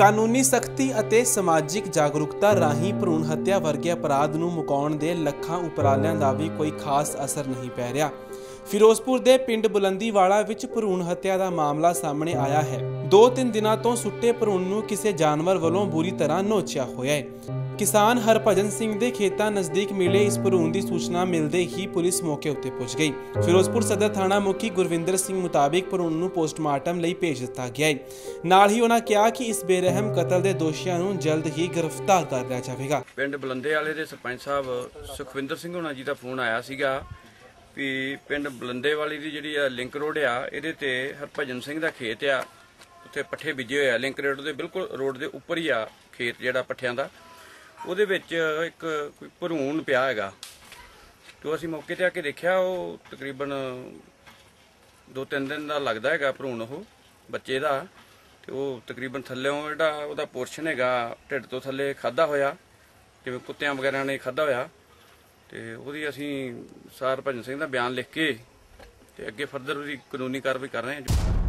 ਕਾਨੂੰਨੀ ਸਖਤੀ ਅਤੇ ਸਮਾਜਿਕ ਜਾਗਰੂਕਤਾ ਰਾਹੀਂ ਭਰੂਣ ਹੱਤਿਆ ਵਰਗੇ ਅਪਰਾਧ ਨੂੰ ਮੁਕਾਉਣ ਦੇ ਲੱਖਾਂ ਉਪਰਾਲਿਆਂ ਦਾ ਵੀ ਕੋਈ ਖਾਸ ਅਸਰ ਨਹੀਂ ਪੈ ਰਿਹਾ। ਫਿਰੋਜ਼ਪੁਰ ਦੇ ਪਿੰਡ ਬੁਲੰਦੀਵਾਲਾ ਵਿੱਚ ਭਰੂਣ ਹੱਤਿਆ ਦਾ ਮਾਮਲਾ ਸਾਹਮਣੇ ਆਇਆ ਹੈ। ਦੋ ਤਿੰਨ ਦਿਨਾਂ ਤੋਂ ਸੁੱਟੇ ਭਰੂਣ ਨੂੰ ਕਿਸੇ ਜਾਨਵਰ ਵੱਲੋਂ ਬੁਰੀ ਤਰ੍ਹਾਂ ਨੋਚਿਆ ਹੋਇਆ ਹੈ। ਕਿਸਾਨ ਹਰਭਜਨ ਸਿੰਘ ਦੇ ਖੇਤਾਂ ਨਜ਼ਦੀਕ ਮਿਲੇ ਇਸ ਭਰੂਣ ਦੀ ਸੂਚਨਾ ਮਿਲਦੇ ਹੀ ਪੁਲਿਸ ਮੌਕੇ ਉੱਤੇ ਪਹੁੰਚ ਗਈ। ਫਿਰੋਜ਼ਪੁਰ ਸਦਰ ਥਾਣਾ ਮੁਖੀ ਗੁਰਵਿੰਦਰ ਸਿੰਘ ਮੁਤਾਬਿਕ ਭਰੂਣ ਨੂੰ ਪੋਸਟਮਾਰਟਮ ਲਈ ਭੇਜ ਦਿੱਤਾ ਗਿਆ ਹੈ। ਨਾਲ ਹੀ ਉਹਨਾਂ ਕਿਹਾ ਕਿ ਇਸ ਬੇਰਹਿਮ ਕਤਲ ਦੇ ਦੋਸ਼ੀਆਂ ਨੂੰ ਜਲਦ ਹੀ ਗ੍ਰਿਫਤਾਰ ਕਰ ਲਿਆ ਜਾਵੇਗਾ। ਪਿੰਡ ਬਲੰਦੇ ਵਾਲੇ ਦੇ ਸਰਪੰਚ ਸਾਹਿਬ ਸੁਖਵਿੰਦਰ ਸਿੰਘ ਹੋਣਾ ਜੀ ਦਾ ਫੋਨ ਆਇਆ ਸੀਗਾ ਵੀ ਪਿੰਡ ਬਲੰਦੇ ਵਾਲੀ ਦੀ ਜਿਹੜੀ ਲਿੰਕ ਰੋਡ ਆ, ਇਹਦੇ ਤੇ ਹਰਭਜਨ ਸਿੰਘ ਦਾ ਖੇਤ ਆ। ਉੱਥੇ ਪੱਠੇ ਬੀਜੇ ਹੋਏ ਆ, ਲਿੰਕ ਰੋਡ ਦੇ, ਬਿਲਕੁਲ ਰੋਡ ਦੇ ਉੱਪਰ ਹੀ ਆ ਖੇਤ ਜਿਹੜਾ ਪੱਠਿਆਂ ਦਾ। ਉਹਦੇ ਵਿੱਚ ਇੱਕ ਕੋਈ ਭਰੂਣ ਪਿਆ ਹੈਗਾ। ਤੇ ਅਸੀਂ ਮੌਕੇ ਤੇ ਆ ਕੇ ਦੇਖਿਆ, ਉਹ ਤਕਰੀਬਨ ਦੋ ਤਿੰਨ ਦਿਨ ਦਾ ਲੱਗਦਾ ਹੈਗਾ ਭਰੂਣ ਉਹ, ਬੱਚੇ ਦਾ। ਤੇ ਉਹ ਤਕਰੀਬਨ ਥੱਲੇੋਂ ਜਿਹੜਾ ਉਹਦਾ ਪੋਰਸ਼ਨ ਹੈਗਾ, ਢਿੱਡ ਤੋਂ ਥੱਲੇ ਖਾਦਾ ਹੋਇਆ, ਜਿਵੇਂ ਕੁੱਤਿਆਂ ਵਗੈਰਾ ਨੇ ਖਾਦਾ ਹੋਇਆ। ਤੇ ਉਹਦੀ ਅਸੀਂ ਸਰ ਭਜਨ ਸਿੰਘ ਦਾ ਬਿਆਨ ਲਿਖ ਕੇ ਤੇ ਅੱਗੇ ਫਰਦਰ ਉਹਦੀ ਕਾਨੂੰਨੀ ਕਾਰਵਾਈ ਕਰ ਰਹੇ ਹਾਂ। ਜੀ